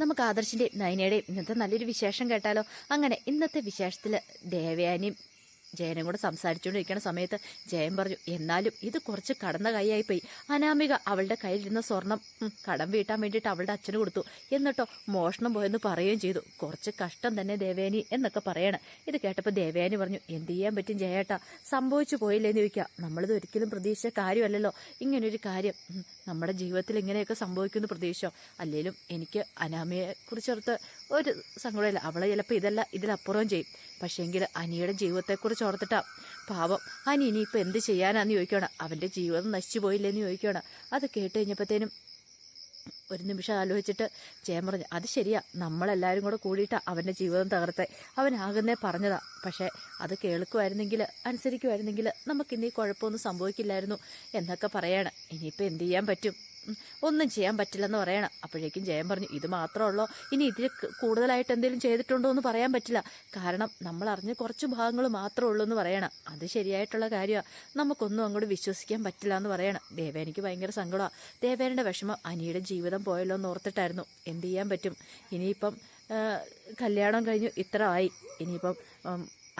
നമുക്ക് ആദർശിന്റെയും നയനയുടെയും ഇന്നത്തെ നല്ലൊരു വിശേഷം കേട്ടാലോ? അങ്ങനെ ഇന്നത്തെ വിശേഷത്തിൽ ദേവയാനിയും ജയനും കൂടെ സംസാരിച്ചുകൊണ്ടിരിക്കുന്ന സമയത്ത് ജയൻ പറഞ്ഞു എന്നാലും ഇത് കുറച്ച് കടന്ന കൈയായിപ്പോയി. അനാമിക അവളുടെ കയ്യിലിരുന്ന സ്വർണം കടം വീട്ടാൻ വേണ്ടിട്ട് അവളുടെ അച്ഛന് കൊടുത്തു. എന്നിട്ടോ മോഷണം പോയെന്ന് പറയുകയും ചെയ്തു. കുറച്ച് കഷ്ടം തന്നെ ദേവേനി എന്നൊക്കെ പറയണം. ഇത് കേട്ടപ്പോൾ ദേവേനി പറഞ്ഞു എന്ത് ചെയ്യാൻ പറ്റും ജയേട്ട? സംഭവിച്ചു പോയില്ലേന്ന് ചോദിക്കുക നമ്മളിത് ഒരിക്കലും പ്രതീക്ഷിച്ച കാര്യമല്ലല്ലോ. ഇങ്ങനൊരു കാര്യം. നമ്മുടെ ജീവിതത്തിൽ ഇങ്ങനെയൊക്കെ സംഭവിക്കുന്നു പ്രതീക്ഷോ അല്ലെങ്കിലും എനിക്ക് അനാമയെ കുറിച്ചോർത്ത് ഒരു സങ്കടമില്ല അവളെ ചിലപ്പോൾ ഇതല്ല ഇതിലപ്പുറവും ചെയ്യും. പക്ഷേങ്കിൽ അനിയുടെ ജീവിതത്തെക്കുറിച്ച് ഓർത്തിട്ടാ. പാവം അനി ഇനിയിപ്പോൾ എന്ത് ചെയ്യാനാന്ന് ചോദിക്കണം. അവന്റെ ജീവിതം നശിച്ചു പോയില്ലെന്ന് ചോദിക്കണം. അത് കേട്ട് കഴിഞ്ഞപ്പോഴത്തേനും ഒരു നിമിഷം ആലോചിച്ചിട്ട് ചേം പറഞ്ഞു അത് ശരിയാ. നമ്മളെല്ലാവരും കൂടെ കൂടിയിട്ടാ അവന്റെ ജീവിതം തകർത്തെ. അവനാകുന്നേ പറഞ്ഞതാ. പക്ഷേ അത് കേൾക്കുമായിരുന്നെങ്കിൽ അനുസരിക്കുമായിരുന്നെങ്കിൽ നമുക്കിന്നീ കുഴപ്പമൊന്നും സംഭവിക്കില്ലായിരുന്നു എന്നൊക്കെ പറയാണ്. ഇനിയിപ്പോൾ എന്ത് ചെയ്യാൻ പറ്റും? ഒന്നും ചെയ്യാൻ പറ്റില്ലെന്ന് പറയണം. അപ്പോഴേക്കും ജയൻ പറഞ്ഞു ഇത് മാത്രമുള്ളോ ഇനി ഇതിൽ കൂടുതലായിട്ട് എന്തെങ്കിലും ചെയ്തിട്ടുണ്ടോ എന്ന് പറയാൻ പറ്റില്ല. കാരണം നമ്മൾ അറിഞ്ഞ കുറച്ച് ഭാഗങ്ങൾ മാത്രമേ ഉള്ളൂ എന്ന് പറയണം. അത് ശരിയായിട്ടുള്ള കാര്യമാണ് നമുക്കൊന്നും അങ്ങോട്ട് വിശ്വസിക്കാൻ പറ്റില്ല എന്ന് പറയണം. ദേവേനിക്ക് ഭയങ്കര സങ്കടമാണ് ദേവേനയുടെ വിഷമം അനിയുടെ ജീവിതം പോയല്ലോ എന്ന് ഓർത്തിട്ടായിരുന്നു. എന്ത് ചെയ്യാൻ പറ്റും? ഇനിയിപ്പം കല്യാണം കഴിഞ്ഞു ഇത്ര ആയി. ഇനിയിപ്പം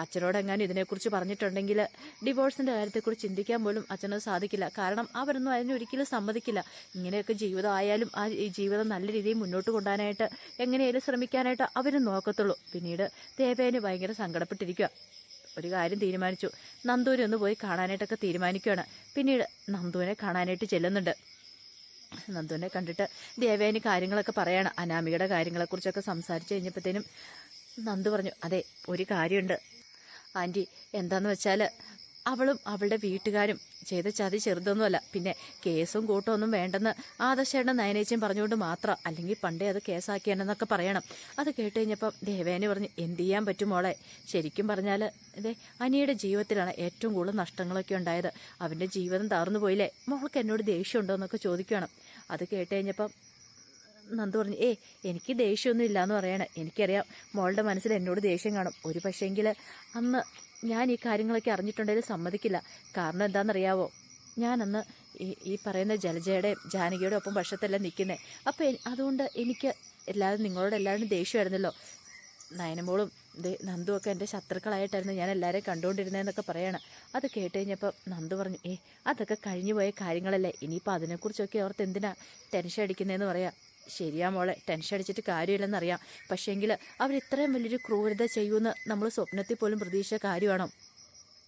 അച്ഛനോടെങ്ങാനും ഇതിനെക്കുറിച്ച് പറഞ്ഞിട്ടുണ്ടെങ്കിൽ ഡിവോഴ്സിന്റെ കാര്യത്തെക്കുറിച്ച് ചിന്തിക്കാൻ പോലും അച്ഛനത് സാധിക്കില്ല. കാരണം അവരൊന്നും അതിന് ഒരിക്കലും സമ്മതിക്കില്ല. ഇങ്ങനെയൊക്കെ ജീവിതം ആയാലും ആ ജീവിതം നല്ല രീതിയിൽ മുന്നോട്ട് കൊണ്ടുപോകാനായിട്ട് എങ്ങനെയായാലും ശ്രമിക്കാനായിട്ട് അവരും നോക്കത്തുള്ളൂ. പിന്നീട് ദേവേന് ഭയങ്കര സങ്കടപ്പെട്ടിരിക്കുക ഒരു കാര്യം തീരുമാനിച്ചു. നന്ദുവിനെ ഒന്ന് പോയി കാണാനായിട്ടൊക്കെ തീരുമാനിക്കുകയാണ് പിന്നീട് നന്ദുവിനെ കാണാനായിട്ട് ചെല്ലുന്നുണ്ട്. നന്ദുവിനെ കണ്ടിട്ട് ദേവേന് കാര്യങ്ങളൊക്കെ പറയാണ്. അനാമികയുടെ കാര്യങ്ങളെക്കുറിച്ചൊക്കെ സംസാരിച്ചു കഴിഞ്ഞപ്പോഴത്തേനും നന്ദു പറഞ്ഞു അതെ ഒരു കാര്യമുണ്ട്. ആന്റി എന്താന്ന് വെച്ചാൽ അവളും അവളുടെ വീട്ടുകാരും ചെയ്ത ചതി ചെറുതൊന്നുമല്ല. പിന്നെ കേസും കൂട്ടമൊന്നും വേണ്ടെന്ന് ആദർശയുടെ നയനേച്ചയും പറഞ്ഞുകൊണ്ട് മാത്രം. അല്ലെങ്കിൽ പണ്ടേ അത് കേസാക്കിയാണെന്നൊക്കെ പറയണം. അത് കേട്ട് കഴിഞ്ഞപ്പം ദേവേനെ പറഞ്ഞ് എന്ത് ചെയ്യാൻ പറ്റും മോളെ? ശരിക്കും പറഞ്ഞാൽ ഇതേ അനിയുടെ ജീവിതത്തിലാണ് ഏറ്റവും കൂടുതൽ നഷ്ടങ്ങളൊക്കെ ഉണ്ടായത്. അവന്റെ ജീവിതം തകർന്നു പോയില്ലേ? മോൾക്ക് എന്നോട് ദേഷ്യമുണ്ടോ എന്നൊക്കെ ചോദിക്കണം. അത് കേട്ട് കഴിഞ്ഞപ്പം നന്ദു പറഞ്ഞു ഏ എനിക്ക് ദേഷ്യമൊന്നും ഇല്ലാന്ന് പറയണേ. എനിക്കറിയാം മോളുടെ മനസ്സിൽ എന്നോട് ദേഷ്യം കാണും. ഒരു പക്ഷേങ്കിൽ അന്ന് ഞാൻ ഈ കാര്യങ്ങളൊക്കെ അറിഞ്ഞിട്ടുണ്ടെങ്കിൽ സമ്മതിക്കില്ല. കാരണം എന്താണെന്നറിയാവോ? ഞാനന്ന് ഈ ഈ പറയുന്ന ജലജയുടെയും ജാനകിയുടെ ഒപ്പം പക്ഷത്തെല്ലാം നിൽക്കുന്നത് അപ്പോൾ അതുകൊണ്ട് എനിക്ക് എല്ലാവരും നിങ്ങളോട് എല്ലാവരും ദേഷ്യമായിരുന്നല്ലോ. നയനമോളും നന്ദു ഒക്കെ എന്റെ ശത്രുക്കളായിട്ടായിരുന്നു ഞാൻ എല്ലാവരെയും കണ്ടുകൊണ്ടിരുന്നതെന്നൊക്കെ പറയണം. അത് കേട്ട് കഴിഞ്ഞപ്പോൾ നന്ദു പറഞ്ഞു ഏ അതൊക്കെ കഴിഞ്ഞു പോയ കാര്യങ്ങളല്ലേ. ഇനിയിപ്പോൾ അതിനെക്കുറിച്ചൊക്കെ ഓർത്ത് എന്തിനാ ടെൻഷൻ അടിക്കുന്നതെന്ന് പറയാം. ശരിയാ മോളെ ടെൻഷൻ അടിച്ചിട്ട് കാര്യമില്ലെന്നറിയാം. പക്ഷേങ്കിൽ അവർ ഇത്രയും വലിയൊരു ക്രൂരത ചെയ്യുമെന്ന് നമ്മൾ സ്വപ്നത്തിൽ പോലും പ്രതീക്ഷിച്ച കാര്യമാണോ?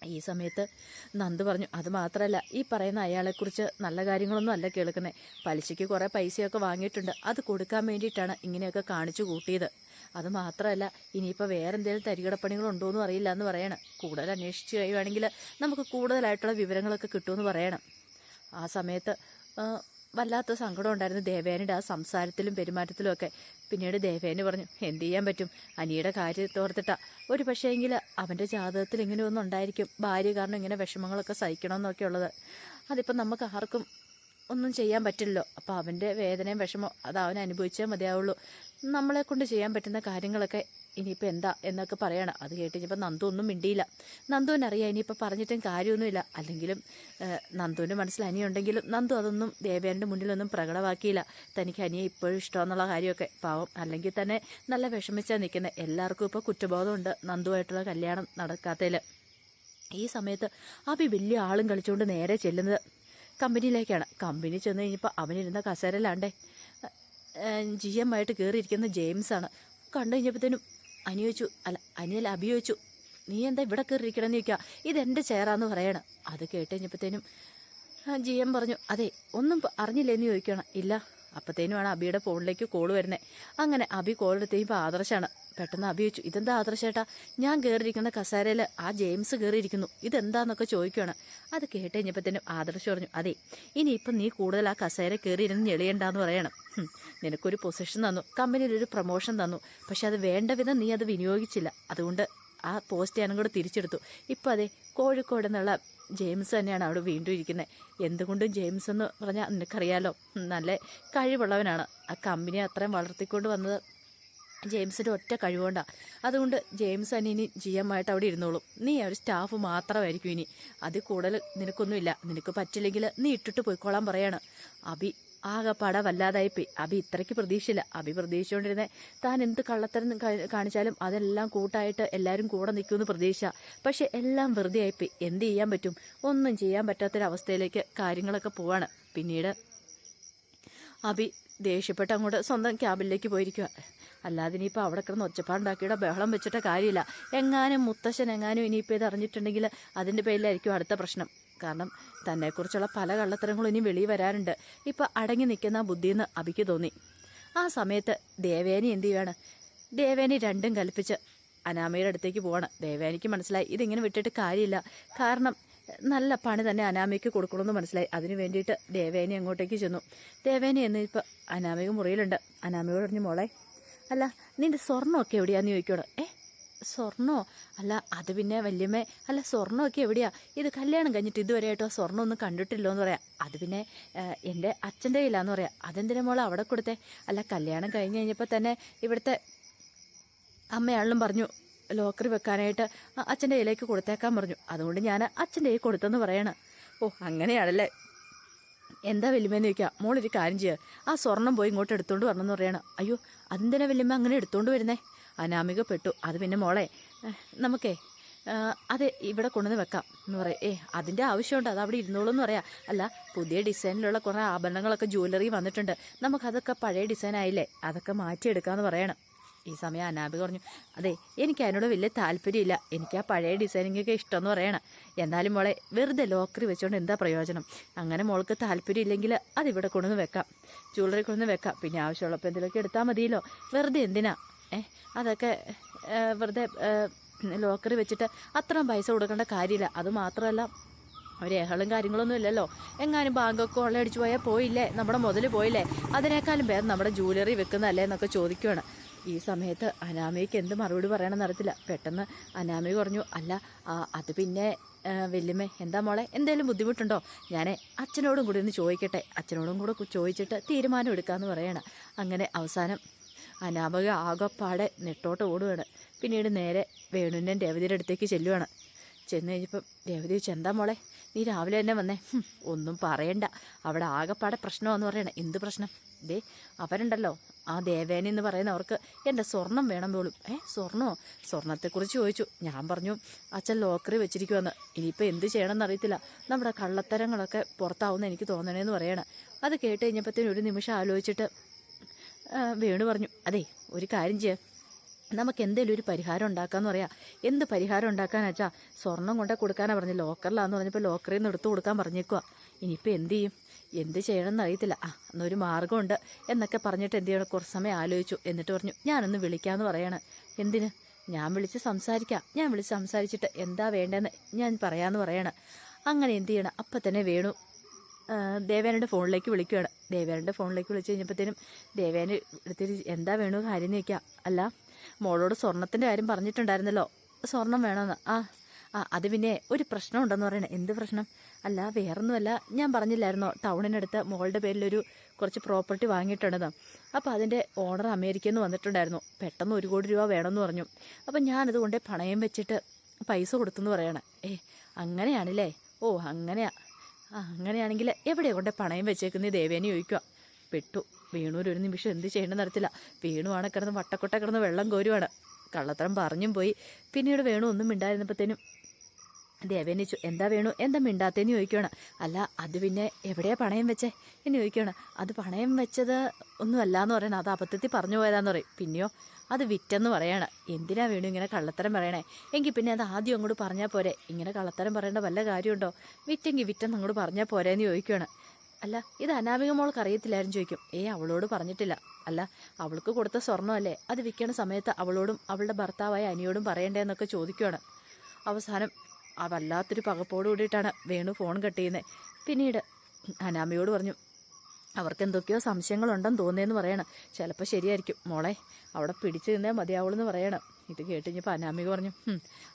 ഈ സമയത്ത് നന്ദ് പറഞ്ഞു അത് മാത്രമല്ല ഈ പറയുന്ന അയാളെക്കുറിച്ച് നല്ല കാര്യങ്ങളൊന്നും അല്ല കേൾക്കുന്നത് പലിശയ്ക്ക് കുറേ പൈസയൊക്കെ വാങ്ങിയിട്ടുണ്ട്. അത് കൊടുക്കാൻ വേണ്ടിയിട്ടാണ് ഇങ്ങനെയൊക്കെ കാണിച്ചു കൂട്ടിയത്. അത് മാത്രമല്ല ഇനിയിപ്പോൾ വേറെ എന്തെങ്കിലും തരികിടപ്പണികളുണ്ടോ എന്ന് അറിയില്ല എന്ന് പറയണം. കൂടുതൽ അന്വേഷിച്ച് കഴിയുവാണെങ്കിൽ നമുക്ക് കൂടുതലായിട്ടുള്ള വിവരങ്ങളൊക്കെ കിട്ടുമെന്ന് പറയണം. ആ സമയത്ത് വല്ലാത്ത സങ്കടം ഉണ്ടായിരുന്നു ദേവേനയുടെ ആ സംസാരത്തിലും പെരുമാറ്റത്തിലും ഒക്കെ. പിന്നീട് ദേവേന് പറഞ്ഞു എന്ത് ചെയ്യാൻ പറ്റും? അനിയുടെ കാര്യത്തോർത്തിട്ടാ ഒരു പക്ഷേങ്കിൽ അവന്റെ ജാതകത്തിൽ ഇങ്ങനെ ഒന്നും ഉണ്ടായിരിക്കും. ഭാര്യ കാരണം ഇങ്ങനെ വിഷമങ്ങളൊക്കെ സഹിക്കണമെന്നൊക്കെ ഉള്ളത്. അതിപ്പം നമുക്ക് ആർക്കും ഒന്നും ചെയ്യാൻ പറ്റില്ലല്ലോ. അപ്പോൾ അവന്റെ വേദനയും വിഷമം അത് അവൻ അനുഭവിച്ചേ മതിയാവുള്ളൂ. നമ്മളെ കൊണ്ട് ചെയ്യാൻ പറ്റുന്ന കാര്യങ്ങളൊക്കെ ഇനിയിപ്പോൾ എന്താ എന്നൊക്കെ പറയണം. അത് കേട്ട് കഴിഞ്ഞപ്പോൾ നന്ദു ഒന്നും മിണ്ടിയില്ല. നന്ദുവിനറിയാം ഇനിയിപ്പോൾ പറഞ്ഞിട്ടും കാര്യമൊന്നുമില്ല. അല്ലെങ്കിലും നന്ദുവിന്റെ മനസ്സിൽ അനിയുണ്ടെങ്കിലും നന്ദു അതൊന്നും ദേവേന്റെ മുന്നിലൊന്നും പ്രകടമാക്കിയില്ല. തനിക്ക് അനിയെ ഇപ്പോഴും ഇഷ്ടമെന്നുള്ള കാര്യമൊക്കെ. പാവം അല്ലെങ്കിൽ തന്നെ നല്ല വിഷമിച്ചാൽ നിൽക്കുന്നത് എല്ലാവർക്കും ഇപ്പോൾ കുറ്റബോധമുണ്ട് നന്ദുവായിട്ടുള്ള കല്യാണം നടക്കാത്തതിൽ ഈ സമയത്ത് അവി വലിയ ആളും കളിച്ചുകൊണ്ട് നേരെ ചെല്ലുന്നത് കമ്പനിയിലേക്കാണ്. കമ്പനി ചെന്ന് കഴിഞ്ഞപ്പോൾ അവനിരുന്ന കസേരയിലാണ്ടേ. ജി എം ആയിട്ട് കയറിയിരിക്കുന്ന ജെയിംസാണ്. കണ്ടു കഴിഞ്ഞപ്പോഴത്തേനും അനി ചോദിച്ചു അല്ല അനിയൽ അഭി ചോദിച്ചു നീ എന്താ ഇവിടെ കയറിയിരിക്കണമെന്ന് ചോദിക്കുക ഇതെന്റെ ചെയറാന്ന് പറയണം. അത് കേട്ട് കഴിഞ്ഞപ്പോഴത്തേനും ജി എം പറഞ്ഞു അതെ ഒന്നും അറിഞ്ഞില്ലേന്ന് ചോദിക്കണം. ഇല്ല അപ്പത്തേനുമാണ് അബിയുടെ ഫോണിലേക്ക് കോൾ വരുന്നത് അങ്ങനെ അബി കോൾ എടുത്ത് കഴിയുമ്പോൾ ആദർശാണ്. പെട്ടെന്ന് അബി വെച്ചു ഇതെന്താ ആദർശേട്ടാ? ഞാൻ കയറിയിരിക്കുന്ന കസേരയിൽ ആ ജെയിംസ് കയറിയിരിക്കുന്നു ഇതെന്താന്നൊക്കെ ചോദിക്കുകയാണ് അത് കേട്ട് കഴിഞ്ഞപ്പോഴത്തേനും ആദർശ് പറഞ്ഞു അതെ ഇനിയിപ്പം നീ കൂടുതൽ ആ കസേര കയറിയിരുന്ന് ഞെളിയണ്ടെന്ന് പറയണം. നിനക്കൊരു പൊസിഷൻ തന്നു. കമ്പനിയിൽ ഒരു പ്രൊമോഷൻ തന്നു. പക്ഷെ അത് വേണ്ട വിധം നീ അത് വിനിയോഗിച്ചില്ല. അതുകൊണ്ട് ആ പോസ്റ്റ് ഞാനും കൂടെ തിരിച്ചെടുത്തു. ഇപ്പം അതെ കോഴിക്കോട് എന്നുള്ള ജെയിംസ് തന്നെയാണ് അവിടെ വീണ്ടും ഇരിക്കുന്നത് എന്തുകൊണ്ടും ജെയിംസ് എന്ന് പറഞ്ഞാൽ നിനക്കറിയാലോ നല്ല കഴിവുള്ളവനാണ്. ആ കമ്പനി അത്രയും വളർത്തിക്കൊണ്ട് വന്നത് ജെയിംസിന്റെ ഒറ്റ കഴിവുകൊണ്ടാണ് അതുകൊണ്ട് ജെയിംസ് തന്നെ ഇനി ജി എം ആയിട്ട് അവിടെ ഇരുന്നോളും. നീ ഒരു സ്റ്റാഫ് മാത്രമായിരിക്കും ഇനി. അതിൽ കൂടുതൽ നിനക്കൊന്നുമില്ല. നിനക്ക് പറ്റില്ലെങ്കിൽ നീ ഇട്ടിട്ട് പോയിക്കോളാൻ പറയാണ്. അബി ആകെപ്പാടെ വല്ലാതായിപ്പോയി അബി ഇത്രയ്ക്ക് പ്രതീക്ഷയില്ല. അബി പ്രതീക്ഷിച്ചുകൊണ്ടിരുന്നേ താൻ എന്ത് കള്ളത്തരം കാണിച്ചാലും അതെല്ലാം കൂട്ടായിട്ട് എല്ലാവരും കൂടെ നിൽക്കുമെന്ന് പ്രതീക്ഷ. പക്ഷെ എല്ലാം വെറുതെ ആയിപ്പോയി. എന്ത് ചെയ്യാൻ പറ്റും? ഒന്നും ചെയ്യാൻ പറ്റാത്തൊരവസ്ഥയിലേക്ക് കാര്യങ്ങളൊക്കെ പോവാണ്. പിന്നീട് അബി ദേഷ്യപ്പെട്ട് അങ്ങോട്ട് സ്വന്തം ക്യാബിലേക്ക് പോയിരിക്കുക അല്ലാതെ ഇനിയിപ്പോൾ അവിടെ കിടന്ന് ഒച്ചപ്പാടുണ്ടാക്കിയുടെ ബഹളം വെച്ചിട്ട കാര്യമില്ല. എങ്ങാനും മുത്തശ്ശൻ എങ്ങാനും ഇനിയിപ്പോൾ ഇത് അറിഞ്ഞിട്ടുണ്ടെങ്കിൽ അതിന്റെ പേരിലായിരിക്കും അടുത്ത പ്രശ്നം. കാരണം തന്നെക്കുറിച്ചുള്ള പല കള്ളത്തരങ്ങളും ഇനി വെളിയിൽ വരാറുണ്ട്. ഇപ്പം അടങ്ങി നിൽക്കുന്ന ബുദ്ധിയെന്ന് അബിക്ക് തോന്നി. ആ സമയത്ത് ദേവേനി എന്ത് ചെയ്യുകയാണ് ദേവേനി രണ്ടും കൽപ്പിച്ച് അനാമയുടെ അടുത്തേക്ക് പോവാണ്. ദേവേനിക്ക് മനസ്സിലായി ഇതിങ്ങനെ വിട്ടിട്ട് കാര്യമില്ല. കാരണം നല്ല പണി തന്നെ അനാമയ്ക്ക് കൊടുക്കണമെന്ന് മനസ്സിലായി. അതിനു വേണ്ടിയിട്ട് ദേവേനി അങ്ങോട്ടേക്ക് ചെന്നു. ദേവേനി എന്ന് ഇപ്പോൾ അനാമിക മുറിയിലുണ്ട്. അനാമയോട് പറഞ്ഞു മോളെ അല്ല നിന്റെ സ്വർണമൊക്കെ എവിടെയാന്ന് ചോദിക്കോട് ഏ സ്വർണോ? അല്ല അത് പിന്നെ വല്യമ്മേ അല്ല സ്വർണമൊക്കെ എവിടെയാ? ഇത് കല്യാണം കഴിഞ്ഞിട്ട് ഇതുവരെയായിട്ടോ സ്വർണം ഒന്നും കണ്ടിട്ടില്ലോ എന്ന് പറയാം. അത് പിന്നെ എന്റെ അച്ഛന്റെ കയ്യിലാന്ന് പറയാം. അതെന്തിനാ മോളെ അവിടെ കൊടുത്തേ? അല്ല കല്യാണം കഴിഞ്ഞ് കഴിഞ്ഞപ്പോൾ തന്നെ ഇവിടുത്തെ അമ്മയാളും പറഞ്ഞു ലോക്കറി വെക്കാനായിട്ട് അച്ഛന്റെ കയ്യിലേക്ക് കൊടുത്തേക്കാൻ പറഞ്ഞു. അതുകൊണ്ട് ഞാൻ അച്ഛന്റെ കയ്യിൽ കൊടുത്തെന്ന് പറയണം. ഓ അങ്ങനെയാണല്ലേ? എന്താ വലിയമ്മേന്ന് ചോദിക്കുക മോളൊരു കാര്യം ചെയ്യുക ആ സ്വർണം പോയി ഇങ്ങോട്ട് എടുത്തോണ്ട് വരണമെന്ന് പറയണം. അയ്യോ അതെന്തിനാ വലിയമ്മ അങ്ങനെ എടുത്തുകൊണ്ട് വരുന്നേ? അനാമിക പെട്ടു അത് പിന്നെ മോളെ നമുക്കേ അതെ ഇവിടെ കൊണ്ടുവന്ന് വെക്കാം. എന്ന് പറയാം. ഏ അതിന്റെ ആവശ്യമുണ്ട് അത് അവിടെ ഇരുന്നോളൂ എന്ന് പറയാം. അല്ല പുതിയ ഡിസൈനിലുള്ള കുറേ ആഭരണങ്ങളൊക്കെ ജ്വല്ലറി വന്നിട്ടുണ്ട്. നമുക്കതൊക്കെ പഴയ ഡിസൈൻ ആയില്ലേ? അതൊക്കെ മാറ്റിയെടുക്കാമെന്ന് പറയണം. ഈ സമയം അനാബി പറഞ്ഞു അതെ എനിക്ക് അതിനോട് വലിയ താല്പര്യമില്ല. എനിക്ക് ആ പഴയ ഡിസൈനിങ്ങൊക്കെ ഇഷ്ടമെന്ന് പറയണം. എന്നാലും മോളെ വെറുതെ ലോക്കറി വെച്ചുകൊണ്ട് എന്താ പ്രയോജനം? അങ്ങനെ മോൾക്ക് താല്പര്യമില്ലെങ്കിൽ അതിവിടെ കൊണ്ടുവന്ന് വെക്കാം. ജ്വല്ലറി കൊണ്ടുവന്ന് വെക്കാം. പിന്നെ ആവശ്യമുള്ളപ്പോൾ എന്തെങ്കിലുമൊക്കെ എടുത്താൽ മതിയല്ലോ. വെറുതെ എന്തിനാ? അതൊക്കെ വെറുതെ ലോക്കറി വെച്ചിട്ട് അത്രയും പൈസ കൊടുക്കേണ്ട കാര്യമില്ല. അത് മാത്രമല്ല ഒരു ഏഹളും കാര്യങ്ങളൊന്നും ഇല്ലല്ലോ. എങ്ങാനും ബാങ്കൊക്കെ കൊള്ളയടിച്ചു പോയാൽ പോയില്ലേ? നമ്മുടെ മുതൽ പോയില്ലേ? അതിനേക്കാളും പേർ നമ്മുടെ ജ്വല്ലറി വെക്കുന്നതല്ലേ എന്നൊക്കെ ചോദിക്കുവാണ്. ഈ സമയത്ത് അനാമയ്ക്ക് എന്ത് മറുപടി പറയണമെന്ന് അറിയത്തില്ല. പെട്ടെന്ന് അനാമി പറഞ്ഞു അല്ല അത് പിന്നെ വെല്ലുമേ എന്താ മോളെ എന്തെങ്കിലും ബുദ്ധിമുട്ടുണ്ടോ? ഞാൻ അച്ഛനോടും കൂടി ഒന്ന് ചോദിക്കട്ടെ. അച്ഛനോടും കൂടെ ചോദിച്ചിട്ട് തീരുമാനം എടുക്കാമെന്ന് പറയണം. അങ്ങനെ അവസാനം അനാമക ആകപ്പാടെ നെട്ടോട്ട് ഓടുകയാണ് പിന്നീട് നേരെ വേണുവിന്റെ രേവതിയുടെ അടുത്തേക്ക് ചെല്ലുവാണ്. ചെന്ന് കഴിഞ്ഞപ്പം രേവതി എന്താ മോളെ നീ രാവിലെ തന്നെ വന്നേ. ഒന്നും പറയണ്ട. അവിടെ ആകെപ്പാടെ പ്രശ്നമാണെന്ന് പറയണേ. എന്ത് പ്രശ്നം? ദേ അവരുണ്ടല്ലോ. ആ ദേവേന എന്ന് പറയുന്ന അവർക്ക് എന്റെ സ്വർണം വേണം പോലും. ഏ സ്വർണമോ സ്വർണത്തെക്കുറിച്ച് ചോദിച്ചു. ഞാൻ പറഞ്ഞു അച്ഛൻ ലോക്കറി വെച്ചിരിക്കുമെന്ന് ഇനിയിപ്പോൾ എന്ത് ചെയ്യണമെന്ന് അറിയത്തില്ല. നമ്മുടെ കള്ളത്തരങ്ങളൊക്കെ പുറത്താവുമെന്ന് എനിക്ക് തോന്നണേന്ന് പറയണം. അത് കേട്ട് കഴിഞ്ഞപ്പോഴത്തേനും ഒരു നിമിഷം ആലോചിച്ചിട്ട് വേണു പറഞ്ഞു. അതെ ഒരു കാര്യം ചെയ്യാം. നമുക്ക് എന്തെങ്കിലും ഒരു പരിഹാരം ഉണ്ടാക്കാന്ന് പറയാം. എന്ത് പരിഹാരം ഉണ്ടാക്കാന്ന് വെച്ചാൽ സ്വർണം കൊണ്ടേ കൊടുക്കാനാ പറഞ്ഞു. ലോക്കറിലാന്ന് പറഞ്ഞപ്പോൾ ലോക്കറിൽ നിന്ന് എടുത്തു കൊടുക്കാൻ പറഞ്ഞേക്കുക ഇനിയിപ്പോൾ എന്ത് ചെയ്യും? എന്ത് ചെയ്യണമെന്ന് അറിയത്തില്ല. ആ എന്നൊരു മാർഗമുണ്ട് എന്നൊക്കെ പറഞ്ഞിട്ട് എന്ത് ചെയ്യണം? കുറച്ച് സമയം ആലോചിച്ചു. എന്നിട്ട് പറഞ്ഞു ഞാനൊന്ന് വിളിക്കാമെന്ന് പറയണം. എന്തിന്? ഞാൻ വിളിച്ച് സംസാരിക്കാം. ഞാൻ വിളിച്ച് സംസാരിച്ചിട്ട് എന്താ വേണ്ടതെന്ന് ഞാൻ പറയാമെന്ന് പറയണം. അങ്ങനെ എന്ത് ചെയ്യണം? അപ്പം തന്നെ വേണു. ദേവേനയുടെ ഫോണിലേക്ക് വിളിക്കുകയാണ്. ദേവേനയുടെ ഫോണിലേക്ക് വിളിച്ച് കഴിഞ്ഞപ്പോഴത്തേനും ദേവേന എടുത്തിട്ട് എന്താ വേണു കാര്യം എന്ന് അല്ല മോളോട് സ്വർണത്തിന്റെ കാര്യം പറഞ്ഞിട്ടുണ്ടായിരുന്നല്ലോ. സ്വർണം വേണമെന്ന് ആ ആ അത് പിന്നെ ഒരു പ്രശ്നം ഉണ്ടെന്ന് പറയണേ. എന്ത് പ്രശ്നം? അല്ല വേറൊന്നുമല്ല. ഞാൻ പറഞ്ഞില്ലായിരുന്നോ? ടൗണിനടുത്ത് മോളുടെ പേരിലൊരു കുറച്ച് പ്രോപ്പർട്ടി വാങ്ങിയിട്ടുണ്ടെന്ന്. അപ്പോൾ അതിന്റെ ഓണർ അമേരിക്കയിൽ നിന്ന് വന്നിട്ടുണ്ടായിരുന്നു. പെട്ടെന്ന് ഒരു കോടി രൂപ വേണമെന്ന് പറഞ്ഞു. അപ്പം ഞാനത് കൊണ്ട് പണയം വെച്ചിട്ട് പൈസ കൊടുത്തെന്ന് പറയണേ. ഏ അങ്ങനെയാണല്ലേ? ഓ അങ്ങനെയാ. അങ്ങനെയാണെങ്കിൽ എവിടെ കൊണ്ട് പണയം വെച്ചേക്കുന്ന ദേവേനെ ചോദിക്കുക. പെട്ടു. വീണൂർ ഒരു നിമിഷം എന്ത് ചെയ്യണമെന്ന് അറിയത്തില്ല. വേണുവാണ് കിടന്ന് വട്ടക്കൊട്ട കിടന്ന് വെള്ളം കോരുവാണ്. കള്ളത്തരം പറഞ്ഞും പോയി. പിന്നീട് വേണു ഒന്നും മിണ്ടായിരുന്നപ്പോഴത്തേനും ദേവേനെ ചോ എന്താ വേണു? എന്താ മിണ്ടാത്തേന്ന് ചോദിക്കുകയാണ് അല്ല അത് പിന്നെ എവിടെയാ പണയം വെച്ചേ? എന്ന് ചോദിക്കുകയാണ് അത് പണയം വെച്ചത് ഒന്നുമല്ല എന്ന് പറയണം അത് അബദ്ധത്തിൽ പറഞ്ഞു പോയതാന്ന് പറയും. പിന്നെയോ? അത് വിറ്റെന്ന് പറയണം. എന്തിനാ വേണു ഇങ്ങനെ കള്ളത്തരം പറയണേ? എങ്കിൽ പിന്നെ അത് ആദ്യം അങ്ങോട്ട് പറഞ്ഞാൽ പോരെ. ഇങ്ങനെ കള്ളത്തരം പറയേണ്ട വല്ല കാര്യമുണ്ടോ? വിറ്റെങ്കിൽ വിറ്റെന്ന് അങ്ങോട്ട് പറഞ്ഞാൽ പോരേന്ന് ചോദിക്കുകയാണ് അല്ല ഇത് അനാമിക മോൾക്ക് അറിയത്തില്ലായിരുന്നു ചോദിക്കും. ഏ അവളോട് പറഞ്ഞിട്ടില്ല. അല്ല അവൾക്ക് കൊടുത്ത സ്വർണമല്ലേ? അത് വിൽക്കണ സമയത്ത് അവളോടും അവളുടെ ഭർത്താവായ അനിയോടും പറയണ്ടേന്നൊക്കെ ചോദിക്കുകയാണ് അവസാനം ആ വല്ലാത്തൊരു പകപ്പോട് കൂടിയിട്ടാണ് വേണു ഫോൺ കട്ട് ചെയ്യുന്നത് പിന്നീട് അനാമയോട് പറഞ്ഞു അവർക്ക് എന്തൊക്കെയോ സംശയങ്ങളുണ്ടെന്ന് തോന്നിയെന്ന് പറയണം. ചിലപ്പോൾ ശരിയായിരിക്കും. മോളെ അവിടെ പിടിച്ചു നിന്നേ മതിയാവുള്ളൂ പറയണം. ഇത് കേട്ട് കഴിഞ്ഞപ്പോൾ അനാമിക പറഞ്ഞു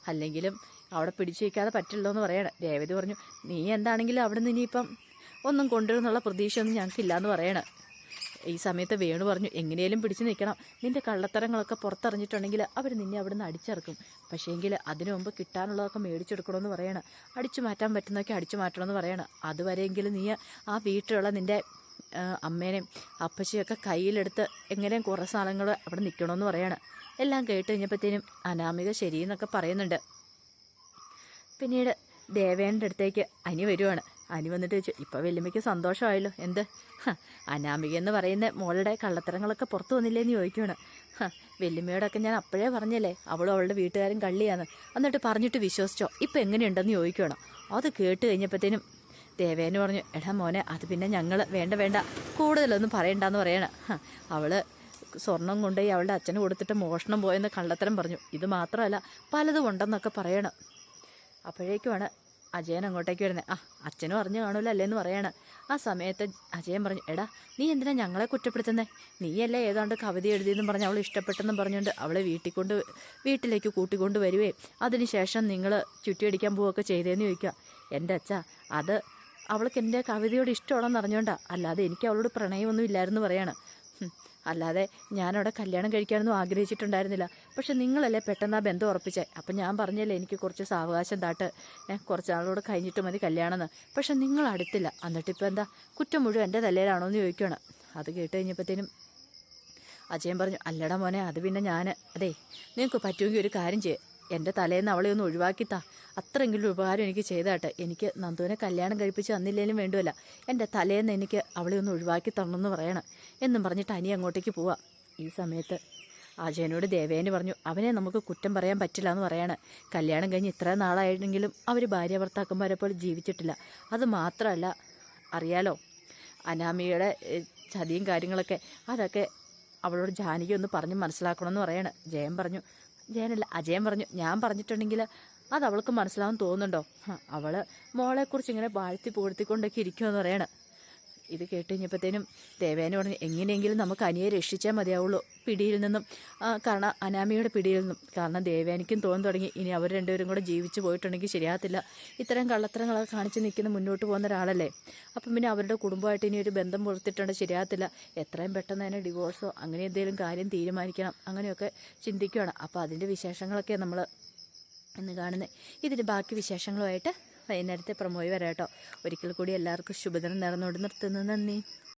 അല്ലെങ്കിലും അവിടെ പിടിച്ചു വയ്ക്കാതെ പറ്റില്ലോ എന്ന് പറയണം. രേവതി പറഞ്ഞു നീ എന്താണെങ്കിലും അവിടെ നിന്ന് ഇനിയിപ്പം ഒന്നും കൊണ്ടുവരുന്നുള്ള പ്രതീക്ഷയൊന്നും ഞങ്ങൾക്കില്ല എന്ന് പറയണം. ഈ സമയത്ത് വേണു പറഞ്ഞു എങ്ങനെയും പിടിച്ചു നിൽക്കണം. നിന്റെ കള്ളത്തരങ്ങളൊക്കെ പുറത്തറിഞ്ഞിട്ടുണ്ടെങ്കിൽ അവർ നിന്നെ അവിടെ നിന്ന് അടിച്ചിറക്കും. പക്ഷേങ്കിൽ അതിനു മുമ്പ് കിട്ടാനുള്ളതൊക്കെ മേടിച്ചെടുക്കണമെന്ന് പറയണം. അടിച്ചു മാറ്റാൻ പറ്റുന്നതൊക്കെ അടിച്ചു മാറ്റണമെന്ന് പറയണം. അതുവരെയെങ്കിലും നീ ആ വീട്ടിലുള്ള നിന്റെ അമ്മേനെയും അപ്പച്ചിയൊക്കെ കയ്യിലെടുത്ത് എങ്ങനെയും കുറേ സാധനങ്ങൾ അവിടെ നിൽക്കണമെന്ന് പറയണം. എല്ലാം കേട്ട് കഴിഞ്ഞപ്പോഴത്തേനും അനാമിക ശരിയെന്നൊക്കെ പറയുന്നുണ്ട്. പിന്നീട് ദേവേന്റെ അടുത്തേക്ക് അനി വരുവാണ്. അനി വന്നിട്ട് ചോദിച്ചു ഇപ്പോൾ വല്യമ്മയ്ക്ക് സന്തോഷമായല്ലോ. എന്ത്? അനാമിക എന്ന് പറയുന്ന മോളുടെ കള്ളത്തരങ്ങളൊക്കെ പുറത്തു വന്നില്ലേന്ന് ചോദിക്കുവാണ്. വെല്ലുമ്മയോടൊക്കെ ഞാൻ അപ്പോഴേ പറഞ്ഞല്ലേ അവളും അവളുടെ വീട്ടുകാരും കള്ളിയാണ് എന്നിട്ട് പറഞ്ഞിട്ട് വിശ്വസിച്ചോ ഇപ്പം എങ്ങനെയുണ്ടെന്ന് ചോദിക്കുകയാണ് അത് കേട്ട് കഴിഞ്ഞപ്പോഴത്തേനും ദേവേന് പറഞ്ഞു എടാ മോനെ അത് പിന്നെ ഞങ്ങൾ വേണ്ട വേണ്ട കൂടുതലൊന്നും പറയണ്ടെന്ന് പറയണം. അവൾ സ്വർണം കൊണ്ടുപോയി അവളുടെ അച്ഛന് കൊടുത്തിട്ട് മോഷണം പോയെന്ന് കള്ളത്തരം പറഞ്ഞു. ഇത് മാത്രമല്ല പലതും ഉണ്ടെന്നൊക്കെ പറയണം. അപ്പോഴേക്കുമാണ് അജയൻ അങ്ങോട്ടേക്ക് വരുന്നത് ആ അച്ഛനും അറിഞ്ഞു കാണൂല അല്ലേന്ന് പറയാണ്. ആ സമയത്ത് അജയൻ പറഞ്ഞു എടാ നീ എന്തിനാ ഞങ്ങളെ കുറ്റപ്പെടുത്തുന്നേ? നീയല്ലേ ഏതാണ്ട് കവിത എഴുതിയെന്നും പറഞ്ഞ് അവൾ ഇഷ്ടപ്പെട്ടെന്നും പറഞ്ഞുകൊണ്ട് അവളെ വീട്ടിൽ കൊണ്ട് വീട്ടിലേക്ക് കൂട്ടിക്കൊണ്ട് വരുവേ. അതിനുശേഷം നിങ്ങൾ ചുറ്റിയടിക്കാൻ പോവുകയൊക്കെ ചെയ്തേന്ന് ചോദിക്കുക. എന്റെ അച്ഛ അത് അവൾക്ക് എന്റെ കവിതയോട് ഇഷ്ടമാണെന്ന് അറിഞ്ഞോണ്ടാ. അല്ലാതെ എനിക്ക് അവളോട് പ്രണയമൊന്നും ഇല്ലായിരുന്നു പറയാണ്. അല്ലാതെ ഞാനവിടെ കല്യാണം കഴിക്കാനൊന്നും ആഗ്രഹിച്ചിട്ടുണ്ടായിരുന്നില്ല. പക്ഷെ നിങ്ങളല്ലേ പെട്ടെന്ന് ആ ബന്ധം ഉറപ്പിച്ചേ. അപ്പം ഞാൻ പറഞ്ഞല്ലേ എനിക്ക് കുറച്ച് സാവകാശം താട്ട്. കുറച്ച് നാളോട് കഴിഞ്ഞിട്ട് മതി കല്യാണമെന്ന്. പക്ഷെ നിങ്ങൾ അടുത്തില്ല. എന്നിട്ട് ഇപ്പം എന്താ? കുറ്റം മുഴുവൻ എന്റെ തലയിലാണോ എന്ന് ചോദിക്കുകയാണ് അത് കേട്ട് കഴിഞ്ഞപ്പോഴത്തേനും അജയൻ പറഞ്ഞു അല്ലട മോനെ അത് പിന്നെ ഞാൻ അതെ നിങ്ങൾക്ക് പറ്റുമെങ്കിൽ ഒരു കാര്യം ചെയ്യ്. എന്റെ തലേന്ന് അവളെ ഒന്ന് ഒഴിവാക്കിത്താ. അത്രയെങ്കിലും ഉപകാരം എനിക്ക് ചെയ്താട്ടെ. എനിക്ക് നന്ദുവിനെ കല്യാണം കഴിപ്പിച്ച് തന്നില്ലേലും വേണ്ടുമല്ല എന്റെ തലേന്ന് എനിക്ക് അവളെ ഒന്ന് ഒഴിവാക്കി തരണമെന്ന് പറയണം. എന്നും പറഞ്ഞിട്ട് അനി അങ്ങോട്ടേക്ക് പോവാം. ഈ സമയത്ത് അജയനോട് ദേവേന് പറഞ്ഞു അവനെ നമുക്ക് കുറ്റം പറയാൻ പറ്റില്ല എന്ന് പറയാണ്. കല്യാണം കഴിഞ്ഞ് ഇത്ര നാളായിരുന്നെങ്കിലും അവർ ഭാര്യ ഭർത്താക്കന്മാരെ പോലെ ജീവിച്ചിട്ടില്ല. അത് മാത്രമല്ല അറിയാലോ അനാമിയുടെ ചതിയും കാര്യങ്ങളൊക്കെ അതൊക്കെ അവളോട് ജാനകി ഒന്ന് പറഞ്ഞ് മനസ്സിലാക്കണമെന്ന് പറയാണ്. ജയൻ പറഞ്ഞു ജയനല്ല അജയൻ പറഞ്ഞു ഞാൻ പറഞ്ഞിട്ടുണ്ടെങ്കിൽ അത് അവൾക്ക് മനസ്സിലാവാൻ തോന്നുന്നുണ്ടോ? അവൾ മോളെക്കുറിച്ച് ഇങ്ങനെ വാഴ്ത്തി പുകഴ്ത്തിക്കൊണ്ടൊക്കെ ഇരിക്കുമെന്ന് പറയാണ്. ഇത് കേട്ട് കഴിഞ്ഞപ്പോഴത്തേനും ദേവേന പറഞ്ഞു എങ്ങനെയെങ്കിലും നമുക്ക് അനിയെ രക്ഷിച്ചാൽ മതിയാവുള്ളൂ പിടിയിൽ നിന്നും. കാരണം അനാമിയുടെ പിടിയിൽ നിന്നും. കാരണം ദേവേനിക്കും തോന്നി തുടങ്ങി. ഇനി അവർ രണ്ടുപേരും കൂടെ ജീവിച്ചു പോയിട്ടുണ്ടെങ്കിൽ ശരിയാകത്തില്ല. ഇത്തരം കള്ളത്തരങ്ങളൊക്കെ കാണിച്ച് നിൽക്കുന്ന മുന്നോട്ട് പോകുന്ന ഒരാളല്ലേ? അപ്പം പിന്നെ അവരുടെ കുടുംബമായിട്ട് ഇനി ഒരു ബന്ധം പുലർത്തിട്ടുണ്ട് ശരിയാകത്തില്ല. എത്രയും പെട്ടെന്ന് തന്നെ ഡിവോഴ്സോ അങ്ങനെ എന്തെങ്കിലും കാര്യം തീരുമാനിക്കണം അങ്ങനെയൊക്കെ ചിന്തിക്കുകയാണ് അപ്പോൾ അതിന്റെ വിശേഷങ്ങളൊക്കെ നമ്മൾ ഇന്ന് കാണുന്നത്. ഇതിന്റെ ബാക്കി വിശേഷങ്ങളുമായിട്ട് വൈകുന്നേരത്തെ പ്രമോയി വരാം കേട്ടോ ഒരിക്കൽ കൂടി എല്ലാവർക്കും ശുഭദിനം നേർന്നുകൊണ്ട് നിർത്തുന്നു. നന്ദി.